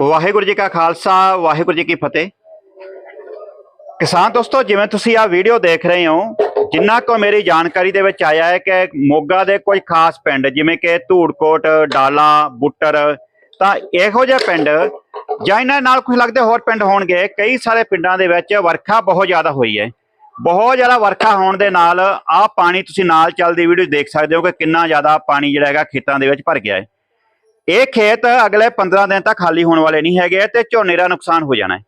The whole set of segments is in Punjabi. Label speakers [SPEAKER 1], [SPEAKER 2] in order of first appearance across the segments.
[SPEAKER 1] ਵਾਹਿਗੁਰੂ ਜੀ ਕਾ ਖਾਲਸਾ, ਵਾਹਿਗੁਰੂ ਜੀ ਕੀ ਫਤਿਹ। ਕਿਸਾਨ ਦੋਸਤੋ, ਜਿਵੇਂ ਤੁਸੀਂ ਆ ਵੀਡੀਓ ਦੇਖ ਰਹੇ ਹੋ, ਜਿੰਨਾ ਕੋ ਮੇਰੀ ਜਾਣਕਾਰੀ ਦੇ ਵਿੱਚ ਆਇਆ ਹੈ ਕਿ ਮੋਗਾ ਦੇ ਕੁਝ ਖਾਸ ਪਿੰਡ, ਜਿਵੇਂ ਕਿ ਧੂੜਕੋਟ, ਡਾਲਾ, ਬੁੱਟਰ, ਤਾਂ ਇਹੋ ਜਿਹੇ ਪਿੰਡ ਜਾਂ ਇਹਨਾਂ ਨਾਲ ਕੁਝ ਲੱਗਦੇ ਹੋਰ ਪਿੰਡ ਹੋਣਗੇ, ਕਈ ਸਾਰੇ ਪਿੰਡਾਂ ਦੇ ਵਿੱਚ ਵਰਖਾ ਬਹੁਤ ਜ਼ਿਆਦਾ ਹੋਈ ਹੈ। ਬਹੁਤ ਜ਼ਿਆਦਾ ਵਰਖਾ ਹੋਣ ਦੇ ਨਾਲ ਆਹ ਪਾਣੀ ਤੁਸੀਂ ਨਾਲ ਚੱਲਦੀ ਵੀਡੀਓ ਦੇਖ ਸਕਦੇ ਹੋ ਕਿ ਕਿੰਨਾ ਜ਼ਿਆਦਾ ਪਾਣੀ ਜਿਹੜਾ ਹੈਗਾ ਖੇਤਾਂ ਦੇ ਵਿੱਚ ਭਰ ਗਿਆ ਹੈ। ਇਹ ਖੇਤ ਅਗਲੇ 15 ਦਿਨ ਤੱਕ ਖਾਲੀ ਹੋਣ ਵਾਲੇ ਨਹੀਂ ਹੈਗੇ ਤੇ ਝੋਨੇ ਦਾ ਨੁਕਸਾਨ ਹੋ ਜਾਣਾ ਹੈ।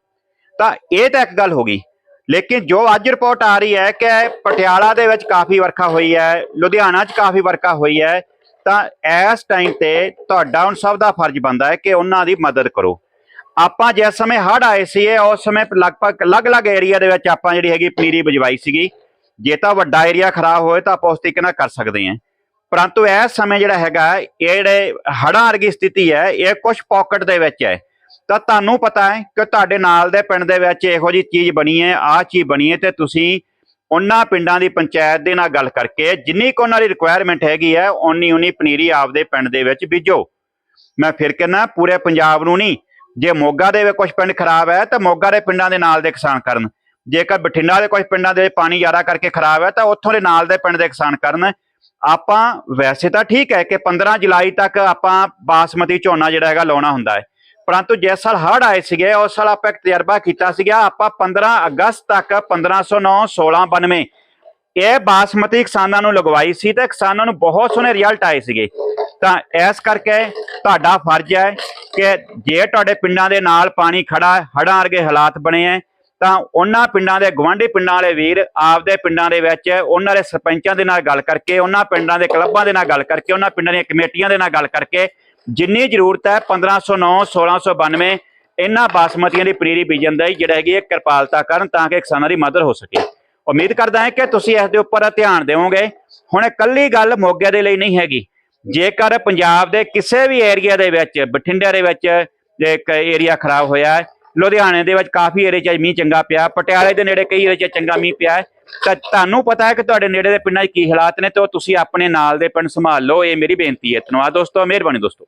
[SPEAKER 1] ਤਾਂ ਇਹ ਤਾਂ ਇੱਕ ਗੱਲ ਹੋ ਗਈ, ਲੇਕਿਨ ਜੋ ਅੱਜ ਰਿਪੋਰਟ ਆ ਰਹੀ ਹੈ ਕਿ ਪਟਿਆਲਾ ਦੇ ਵਿੱਚ ਕਾਫੀ ਵਰਖਾ ਹੋਈ ਹੈ, ਲੁਧਿਆਣਾ 'ਚ ਕਾਫੀ ਵਰਖਾ ਹੋਈ ਹੈ, ਤਾਂ ਇਸ ਟਾਈਮ ਤੇ ਤੁਹਾਡਾ ਹੁਣ ਸਭ ਦਾ ਫਰਜ਼ ਬਣਦਾ ਹੈ ਕਿ ਉਹਨਾਂ ਦੀ ਮਦਦ ਕਰੋ। ਆਪਾਂ ਜਿਸ ਸਮੇਂ ਹੜ੍ਹ ਆਏ ਸੀ ਉਸ ਸਮੇਂ ਲਗਭਗ ਅਲੱਗ-ਅਲੱਗ ਏਰੀਆ ਦੇ ਵਿੱਚ ਆਪਾਂ ਜਿਹੜੀ ਹੈਗੀ ਪਨੀਰੀ ਬਜਵਾਈ ਸੀਗੀ। ਜੇ ਤਾਂ ਵੱਡਾ ਏਰੀਆ ਖਰਾਬ ਹੋਏ ਤਾਂ ਆਪਾਂ ਉਸ ਤਰੀਕੇ ਨਾਲ ਕਰ ਸਕਦੇ ਹਾਂ। ਪਰੰਤੂ ਇਸ ਸਮੇਂ ਜਿਹੜਾ ਹੈਗਾ, ਇਹ ਜਿਹੜੇ ਹੜ੍ਹਾਂ ਵਰਗੀ ਸਥਿਤੀ ਹੈ, ਇਹ ਕੁਝ ਪਾਕਟ ਦੇ ਵਿੱਚ ਹੈ। ਤਾਂ ਤੁਹਾਨੂੰ ਪਤਾ ਹੈ ਕਿ ਤੁਹਾਡੇ ਨਾਲ ਦੇ ਪਿੰਡ ਦੇ ਵਿੱਚ ਇਹੋ ਜੀ ਚੀਜ਼ ਬਣੀ ਹੈ, ਆਹ ਚੀਜ਼ ਬਣੀ ਹੈ ਤੇ ਤੁਸੀਂ ਉਹਨਾਂ ਪਿੰਡਾਂ ਦੀ ਪੰਚਾਇਤ ਦੇ ਨਾਲ ਗੱਲ ਕਰਕੇ ਜਿੰਨੀ ਕੁ ਉਹਨਾਂ ਦੀ ਰਿਕੁਆਇਰਮੈਂਟ ਹੈਗੀ ਹੈ ਓਨੀ ਉਨੀ ਪਨੀਰੀ ਆਪਦੇ ਪਿੰਡ ਦੇ ਵਿੱਚ ਬੀਜੋ। ਮੈਂ ਫਿਰ ਕਹਿੰਦਾ, ਪੂਰੇ ਪੰਜਾਬ ਨੂੰ ਨਹੀਂ, ਜੇ ਮੋਗਾ ਦੇ ਵਿੱਚ ਕੁਝ ਪਿੰਡ ਖਰਾਬ ਹੈ, ਤਾਂ ਮੋਗਾ ਦੇ ਪਿੰਡਾਂ ਦੇ ਨਾਲ ਦੇ ਕਿਸਾਨ ਕਰਨ। ਜੇਕਰ ਬਠਿੰਡਾ ਦੇ ਕੁਝ ਪਿੰਡਾਂ ਦੇ ਪਾਣੀ ਜ਼ਿਆਦਾ ਕਰਕੇ ਖਰਾਬ ਹੈ, ਤਾਂ ਉੱਥੋਂ ਦੇ ਨਾਲ ਦੇ ਪਿੰਡ ਦੇ ਕਿਸਾਨ ਕਰਨ। ਆਪਾਂ ਵੈਸੇ ਤਾਂ ਠੀਕ ਹੈ ਕਿ 15 ਜੁਲਾਈ ਤੱਕ ਆਪਾਂ ਬਾਸਮਤੀ ਝੋਨਾ ਜਿਹੜਾ ਹੈਗਾ ਲਾਉਣਾ ਹੁੰਦਾ ਹੈ। ਪਰੰਤੂ ਜਿਸ ਸਾਲ ਹੜ੍ਹ ਆਏ ਸੀਗੇ, ਉਸ ਸਾਲ ਆਪਾਂ ਇੱਕ ਤਜਰਬਾ ਕੀਤਾ ਸੀਗਾ, ਆਪਾਂ 15 ਅਗਸਤ ਤੱਕ 1509 1692 ਇਹ ਬਾਸਮਤੀ ਕਿਸਾਨਾਂ ਨੂੰ ਲਗਵਾਈ ਸੀ ਤੇ ਕਿਸਾਨਾਂ ਨੂੰ ਬਹੁਤ ਸੋਹਣੇ ਰਿਜ਼ਲਟ ਆਏ ਸੀਗੇ। ਤਾਂ ਇਸ ਕਰਕੇ ਤੁਹਾਡਾ ਫਰਜ਼ ਹੈ ਕਿ ਜੇ ਤੁਹਾਡੇ ਪਿੰਡਾਂ ਦੇ ਨਾਲ ਪਾਣੀ ਖੜਾ ਹੈ, ਹੜ੍ਹਾਂ ਵਰਗੇ ਹਾਲਾਤ ਬਣੇ ਹੈ ਤਾਂ ਉਹਨਾਂ ਪਿੰਡਾਂ ਦੇ ਗਵਾਂਢੀ ਪਿੰਡਾਂ ਵਾਲੇ ਵੀਰ ਆਪਦੇ ਪਿੰਡਾਂ ਦੇ ਵਿੱਚ, ਉਹਨਾਂ ਦੇ ਸਰਪੰਚਾਂ ਦੇ ਨਾਲ ਗੱਲ ਕਰਕੇ, ਉਹਨਾਂ ਪਿੰਡਾਂ ਦੇ ਕਲੱਬਾਂ ਦੇ ਨਾਲ ਗੱਲ ਕਰਕੇ, ਉਹਨਾਂ ਪਿੰਡਾਂ ਦੀਆਂ ਕਮੇਟੀਆਂ ਦੇ ਨਾਲ ਗੱਲ ਕਰਕੇ ਜਿੰਨੀ ਜ਼ਰੂਰਤ ਹੈ 1509 1692 ਇਹਨਾਂ ਬਾਸਮਤੀਆਂ ਦੀ ਪਨੀਰੀ ਬੀਜਣ ਦਾ ਜਿਹੜਾ ਹੈਗੀ ਹੈ ਕਿਰਪਾਲਤਾ ਕਰਨ ਤਾਂ ਕਿ ਕਿਸਾਨਾਂ ਦੀ ਮਦਦ ਹੋ ਸਕੇ। ਉਮੀਦ ਕਰਦਾ ਹਾਂ ਕਿ ਤੁਸੀਂ ਇਸ ਦੇ ਉੱਪਰ ਧਿਆਨ ਦਿਓਗੇ। ਹੁਣ ਇਕੱਲੀ ਗੱਲ ਮੋਗੇ ਦੇ ਲਈ ਨਹੀਂ ਹੈਗੀ। ਜੇਕਰ ਪੰਜਾਬ ਦੇ ਕਿਸੇ ਵੀ ਏਰੀਆ ਦੇ ਵਿੱਚ, ਬਠਿੰਡੇ ਦੇ ਵਿੱਚ ਇੱਕ ਏਰੀਆ ਖਰਾਬ ਹੋਇਆ ਹੈ ਲੁਧਿਆਣੇ ਦੇ ਵਿੱਚ ਕਾਫੀ ਏਰੀਆ 'ਚ ਮੀਂਹ ਚੰਗਾ ਪਿਆ। ਪਟਿਆਲੇ ਦੇ ਨੇੜੇ ਕਈ ਏਰੀਆ 'ਚ ਚੰਗਾ ਮੀਂਹ ਪਿਆ ਹੈ। ਤਾਂ ਤੁਹਾਨੂੰ ਪਤਾ ਹੈ ਕਿ ਤੁਹਾਡੇ ਨੇੜੇ ਦੇ ਪਿੰਡਾਂ 'ਚ ਕੀ ਹਾਲਾਤ ਨੇ ਤੇ ਉਹ ਤੁਸੀਂ ਆਪਣੇ ਨਾਲ ਦੇ ਪਿੰਡ ਸੰਭਾਲ ਲਓ। ਇਹ ਮੇਰੀ ਬੇਨਤੀ ਹੈ। ਧੰਨਵਾਦ ਦੋਸਤੋ। ਮਿਹਰਬਾਨੀ ਦੋਸਤੋ।